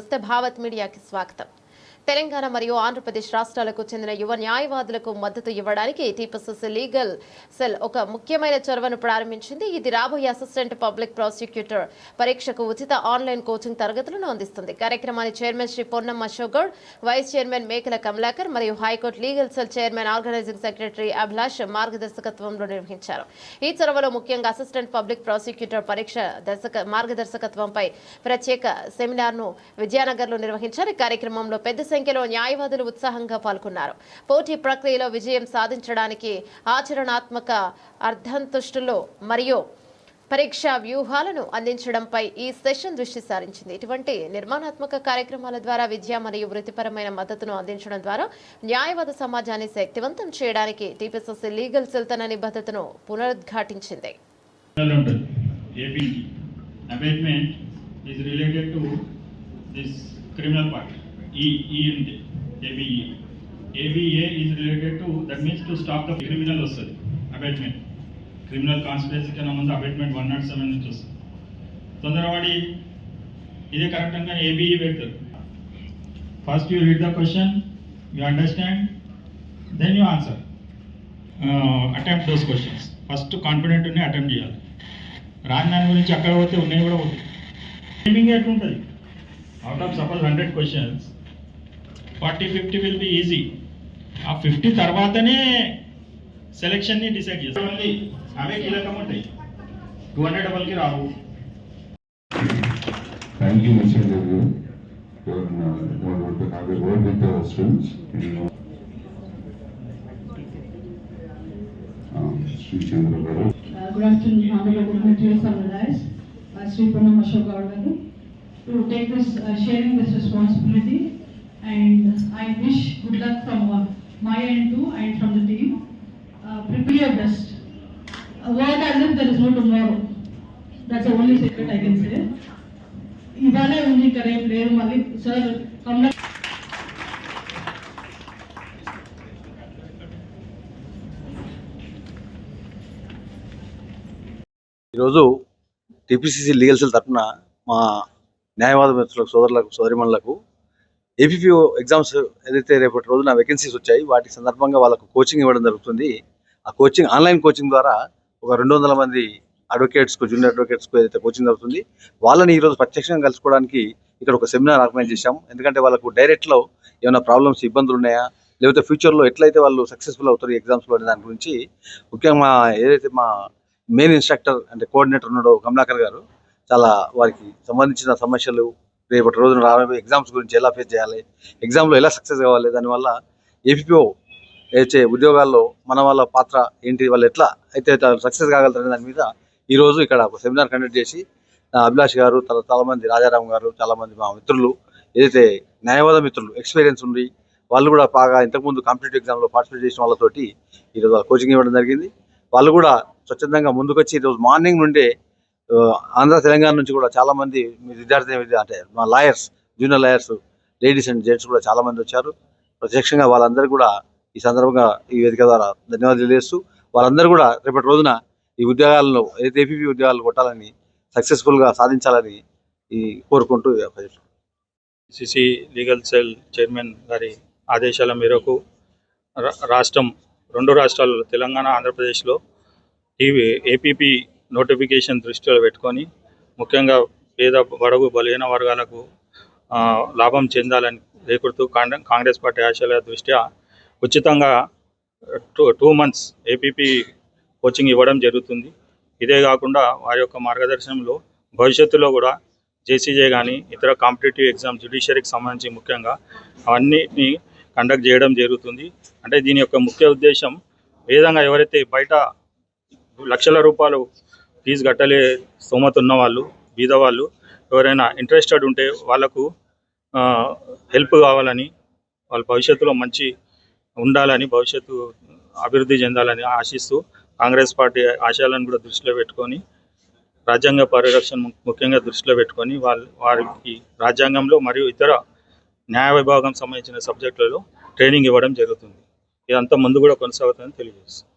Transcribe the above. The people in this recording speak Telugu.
నమస్తే భారత్ మీడియాకి స్వాగతం తెలంగాణ మరియు ఆంధ్రప్రదేశ్ రాష్ట్రాలకు చెందిన యువ న్యాయవాదులకు మద్దతు ఇవ్వడానికి టీపీసీసీ లీగల్ సెల్ ఒక ముఖ్యమైన చొరవను ప్రారంభించింది. ఇది రాబోయే అసిస్టెంట్ పబ్లిక్ ప్రాసిక్యూటర్ పరీక్షకు ఉచిత ఆన్లైన్ కోచింగ్ తరగతులను అందిస్తుంది. కార్యక్రమాన్ని chairman Shri Ponnam Ashok vice chairman Mekala Kamalakar మరియు high court legal cell chairman organising secretary Abhilash మార్గదర్శకత్వంలో నిర్వహించారు. ఈ చొరవలో ముఖ్యంగా అసిస్టెంట్ పబ్లిక్ ప్రాసిక్యూటర్ పరీక్ష దర్శక మార్గదర్శకత్వంపై ప్రత్యేక సెమినార్ను విద్యానగర్లో నిర్వహించారు. కార్యక్రమంలో పెద్ద సంఖ్యలో న్యాయవాదులు ఉత్సాహంగా పాల్గొన్నారు. పోటీ ప్రక్రియలో విజయం సాధించడానికి ఆచరణాత్మక అర్ధంతుష్టులు మరియు పరీక్షా వ్యూహాలను అందించడంపై ఈ సెషన్ దృష్టి సారించింది. ఇటువంటి నిర్మాణాత్మక కార్యక్రమాల ద్వారా విద్య మరియు వృత్తిపరమైన మద్దతును అందించడం ద్వారా న్యాయవాద సమాజాన్ని శక్తివంతం చేయడానికి టీపీసీసీ లీగల్ సెల్ తన నిబద్ధతను పునరుద్ఘాటించింది. criminal ఉంటుంది AP abetment is related to అంటే A B E A B A is related to that means to stop the criminal వస్తుంది. అబేట్మెంట్ క్రిమినల్ కాన్స్పిరసీ కన్నా ముందు అబేట్మెంట్ వన్ నాట్ సెవెన్ నుంచి వస్తుంది. తొందరపడి ఇదే కరెక్ట్గా ఏబిఈ పెడతారు. First you read the question you understand then you answer attempt those questions first confident ఉన్నాయి అటెంప్ట్ చేయాలి. రాని దాని గురించి అక్కడ పోతే ఉన్నాయి కూడా టైమింగ్ ఎట్లుంటుంది? Out of suppose hundred questions Forty fifty will be easy uh fifty తర్వాతనే సెలెక్షన్ని డిసైడ్ చేస్తాం ఓన్లీ అవే కీలకం ఉంటాయి టూ హండ్రెడ్ డబల్కి రావు Thank you, Mr. Devu, for uh, want to have a word with the students. You know. Um, Sri Chandra Garu. Uh, Good afternoon, Honorable Committee Summarize, uh, Sri Pranam Ashok Garu, to take this, uh, sharing this responsibility. And I wish good luck from uh, my end too and from the team. Uh, Prepare your best. Uh, Work as if there is no tomorrow. That's the only secret I can say. ఇవాళే ఉంది ఇక్కడ ఏం లేదు మళ్ళీ సార్ కమలా ఈరోజు టీపీసీసీ లీగల్ సెల్ తరఫున మా న్యాయవాద మిత్రులకు సోదరులకు సోదరిమణులకు ఏపీపీఓ ఎగ్జామ్స్ ఏదైతే రేపటి రోజున వేకెన్సీస్ వచ్చాయి వాటి సందర్భంగా వాళ్ళకు కోచింగ్ ఇవ్వడం జరుగుతుంది. ఆ కోచింగ్ ఆన్లైన్ కోచింగ్ ద్వారా ఒక రెండు వందల మంది అడ్వకేట్స్కు జూనియర్ అడ్వకేట్స్కు ఏదైతే కోచింగ్ జరుగుతుంది వాళ్ళని ఈరోజు ప్రత్యక్షంగా కలుసుకోవడానికి ఇక్కడ ఒక సెమినార్ ఆర్గనైజ్ చేశాం. ఎందుకంటే వాళ్ళకు డైరెక్ట్లో ఏమైనా ప్రాబ్లమ్స్ ఇబ్బందులు ఉన్నాయా లేకపోతే ఫ్యూచర్లో ఎట్లయితే వాళ్ళు సక్సెస్ఫుల్ అవుతారు ఎగ్జామ్స్లో అనే దాని గురించి ముఖ్యంగా మా ఏదైతే మా మెయిన్ ఇన్స్ట్రక్టర్ అంటే కోఆర్డినేటర్ ఉన్నాడో కమలాకర్ గారు చాలా వారికి సంబంధించిన సమస్యలు రేపటి రోజున రాబోయే ఎగ్జామ్స్ గురించి ఎలా ఫేస్ చేయాలి? ఎగ్జామ్లో ఎలా సక్సెస్ కావాలి? దానివల్ల ఏపీఓ వచ్చే ఉద్యోగాల్లో మన వాళ్ళ పాత్ర ఏంటి? వాళ్ళు ఎట్లా అయితే సక్సెస్ కాగలుగుతారనే దాని మీద ఈరోజు ఇక్కడ ఒక సెమినార్ కండక్ట్ చేసి అభిలాష్ గారు తర్వాత చాలామంది రాజారాం గారు చాలామంది మా మిత్రులు ఏదైతే న్యాయవాద మిత్రులు ఎక్స్పీరియన్స్ ఉంది వాళ్ళు కూడా బాగా ఇంతకుముందు కాంపిటేటివ్ ఎగ్జామ్లో పార్టిసిపేట్ చేసిన వాళ్ళతోటి ఈరోజు కోచింగ్ ఇవ్వడం జరిగింది. వాళ్ళు కూడా స్వచ్ఛందంగా ముందుకొచ్చి ఈరోజు మార్నింగ్ నుండే ఆంధ్ర తెలంగాణ నుంచి కూడా చాలా మంది మీ విద్యార్థి విద్య- అంటే మా lawyers junior lawyers ladies and gents కూడా చాలా మంది వచ్చారు. ప్రత్యక్షంగా వాళ్ళందరూ కూడా ఈ సందర్భంగా ఈ వేదిక ద్వారా ధన్యవాదాలు తెలియజేస్తూ వాళ్ళందరూ కూడా రేపటి రోజున ఈ ఉద్యోగాలను ఏదైతే ఏపీపీ ఉద్యోగాలు కొట్టాలని సక్సెస్ఫుల్గా సాధించాలని ఈ కోరుకుంటూ సిసి లీగల్ సెల్ చైర్మన్ గారి ఆదేశాల మేరకు రా- రాష్ట్రం రెండు రాష్ట్రాలు తెలంగాణ ఆంధ్రప్రదేశ్లో ఈ ఏపీపీ నోటిఫికేషన్ దృష్టిలో పెట్టుకొని ముఖ్యంగా పేద బడుగు బలహీన వర్గాలకు లాభం చెందాలని రేకుడుతూ కాంగ్రెస్ పార్టీ ఆశయాల దృష్ట్యా ఉచితంగా two two months APP coaching ఇవ్వడం జరుగుతుంది. ఇదే కాకుండా వారి యొక్క మార్గదర్శనంలో భవిష్యత్తులో కూడా జేసీజే కానీ ఇతర కాంపిటేటివ్ ఎగ్జామ్ జ్యుడిషియరీకి సంబంధించి ముఖ్యంగా అవన్నిటిని కండక్ట్ చేయడం జరుగుతుంది. అంటే దీని యొక్క ముఖ్య ఉద్దేశం ఏ విధంగా ఎవరైతే బయట లక్షల రూపాయలు ఫీజు కట్టలే స్తోమత ఉన్న వాళ్ళు బీద వాళ్ళు ఎవరైనా ఇంట్రెస్టెడ్ ఉంటే వాళ్ళకు హెల్ప్ కావాలని వాళ్ళ భవిష్యత్తులో మంచి ఉండాలని భవిష్యత్తు అభివృద్ధి చెందాలని ఆశిస్తూ కాంగ్రెస్ పార్టీ ఆశయాలను కూడా దృష్టిలో పెట్టుకొని రాజ్యాంగ పరిరక్షణ ము- ముఖ్యంగా దృష్టిలో పెట్టుకొని వాళ్ళ వారికి రాజ్యాంగంలో మరియు ఇతర న్యాయ విభాగం సంబంధించిన సబ్జెక్టులలో ట్రైనింగ్ ఇవ్వడం జరుగుతుంది. ఇదంతా ముందు కూడా కొనసాగుతుందని తెలియజేస్తుంది